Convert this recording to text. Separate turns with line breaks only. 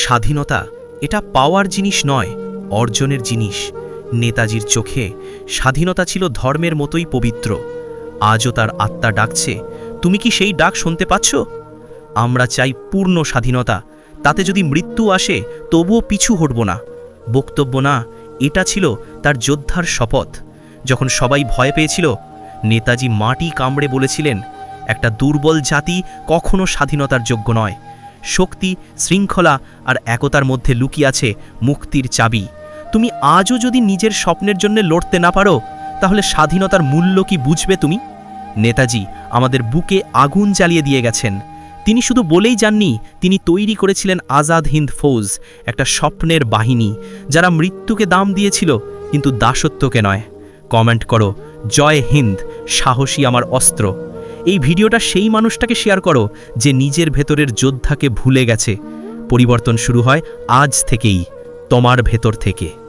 স্বাধীনতা, এটা পাওয়ার জিনিস নয়, অর্জনের জিনিস। নেতাজির চোখে স্বাধীনতা ছিল ধর্মের মতোই পবিত্র। আজও তার আত্মা ডাকছে, তুমি কি সেই ডাক শুনতে পাচ্ছ? আমরা চাই পূর্ণ স্বাধীনতা, তাতে যদি মৃত্যু আসে, তবুও পিছু হটব না। বক্তব্য না, এটা ছিল তার যোদ্ধার শপথ। যখন সবাই ভয় পেয়েছিল, নেতাজি মাটি কামড়ে বলেছিলেন, একটা দুর্বল জাতি কখনো স্বাধীনতার যোগ্য নয়। শক্তি, শৃঙ্খলা আর একতার মধ্যে লুকিয়ে আছে মুক্তির চাবি। তুমি আজও যদি নিজের স্বপ্নের জন্য লড়তে না পারো, তাহলে স্বাধীনতার মূল্য কি বুঝবে তুমি? নেতাজি আমাদের বুকে আগুন জ্বালিয়ে দিয়ে গেছেন। তিনি শুধু বলেই যাননি, তিনি তৈরি করেছিলেন আজাদ হিন্দ ফৌজ, একটা স্বপ্নের বাহিনী, যারা মৃত্যুকে দাম দিয়েছিল, কিন্তু দাসত্বকে নয়। কমেন্ট করো, জয় হিন্দ, সাহসী আমার অস্ত্র। এই ভিডিওটা সেই মানুষটাকে শেয়ার করো যে নিজের ভেতরের যোদ্ধাকে ভুলে গেছে। পরিবর্তন শুরু হয় আজ থেকেই, তোমার ভেতর থেকে।